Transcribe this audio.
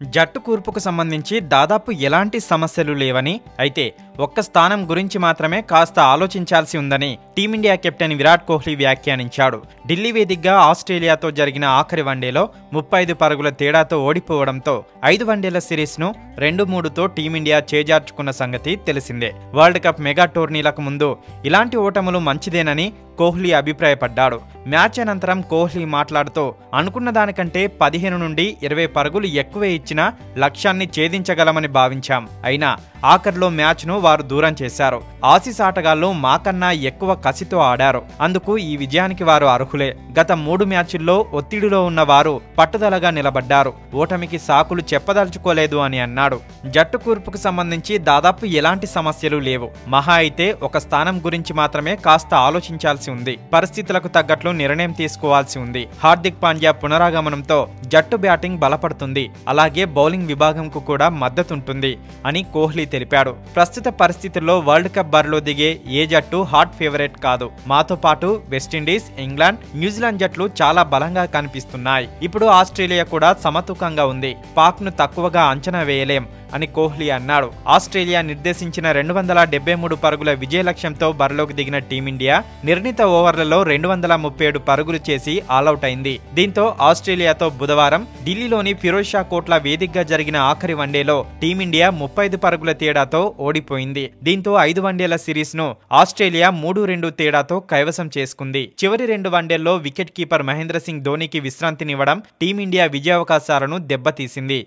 జట్టు కూర్పుకు సంబంధించి దాదాపు ఎలాంటి సమస్యలు లేవని అయితే ఒక్క స్థానం గురించి మాత్రమే కాస్త ఆలోచించాల్సి ఉందని Team India captain Virat Kohli వ్యాఖ్యానించాడు. Delhi వేదికగా ఆస్ట్రేలియాతో జరిగిన ఆఖరి వన్డేలో ముప్పై ఐదు పరుగుల తేడాతో ఓడిపోవడంతో ఐదు వన్డేల సిరీస్ను రెండు మూడుతో టీమిండియా చేజార్చుకున్న సంగతి తెలిసిందే. వరల్డ్ కప్ మెగా టోర్నీలకు ముందు ఇలాంటి ఓటములు మంచిదేనని కోహ్లీ అభిప్రాయపడ్డాడు. మ్యాచ్ అనంతరం కోహ్లీ మాట్లాడుతూ అనుకున్న దానికంటే పదిహేను నుండి ఇరవై పరుగులు ఎక్కువే ఇచ్చినా లక్ష్యాన్ని ఛేదించగలమని భావించాం. అయినా ఆఖర్లో మ్యాచ్ను వారు దూరం చేశారు. ఆసిస్ ఆటగాళ్ళు మాకన్నా ఎక్కువ కసితో ఆడారు. అందుకు ఈ విజయానికి వారు అర్హులే. గత మూడు మ్యాచుల్లో ఒత్తిడిలో ఉన్న వారు పట్టుదలగా నిలబడ్డారు. ఓటమికి సాకులు చెప్పదలుచుకోలేదు అని అన్నాడు. జట్టు కూర్పుకు సంబంధించి దాదాపు ఎలాంటి సమస్యలు లేవు. మహా అయితే ఒక స్థానం గురించి మాత్రమే కాస్త ఆలోచించాల్సి ఉంది. పరిస్థితులకు తగ్గట్లు నిర్ణయం తీసుకోవాల్సి ఉంది. హార్దిక్ పాండ్యా పునరాగమనంతో జట్టు బ్యాటింగ్ బలపడుతుంది. అలాగే బౌలింగ్ విభాగంకు కూడా మద్దతుంటుంది అని కోహ్లీ తెలిపాడు. ప్రస్తుత పరిస్థితుల్లో వరల్డ్ కప్ బరిలో దిగే ఏ జట్టు హాట్ ఫేవరెట్ కాదు. మాతో పాటు వెస్టిండీస్ ఇంగ్లాండ్ న్యూజిలాండ్ జట్లు చాలా బలంగా కనిపిస్తున్నాయి. ఇప్పుడు ఆస్ట్రేలియా కూడా సమతూకంగా ఉంది. పాక్ను తక్కువగా అంచనా వేయలేం. అని కోహ్లీ అన్నాడు. ఆస్ట్రేలియా నిర్దేశించిన రెండు వందల డెబ్బై మూడు పరుగుల విజయ లక్ష్యంతో బరిలోకి దిగిన టీమిండియా నిర్ణీత ఓవర్లలో రెండు వందల ముప్పై ఏడు పరుగులు చేసి ఆలౌట్ అయింది. దీంతో ఆస్ట్రేలియాతో బుధవారం ఢిల్లీలోని ఫిరోజ్ షా కోట్ల వేదికగా జరిగిన ఆఖరి వన్డేలో టీమిండియా ముప్పై ఐదు పరుగుల తేడాతో ఓడిపోయింది. దీంతో ఐదు వన్డేల సిరీస్ను ఆస్ట్రేలియా మూడు రెండు తేడాతో కైవసం చేసుకుంది. చివరి రెండు వన్డేల్లో వికెట్ కీపర్ మహేంద్ర సింగ్ ధోనికి విశ్రాంతినివ్వడం టీమిండియా విజయావకాశాలను దెబ్బతీసింది.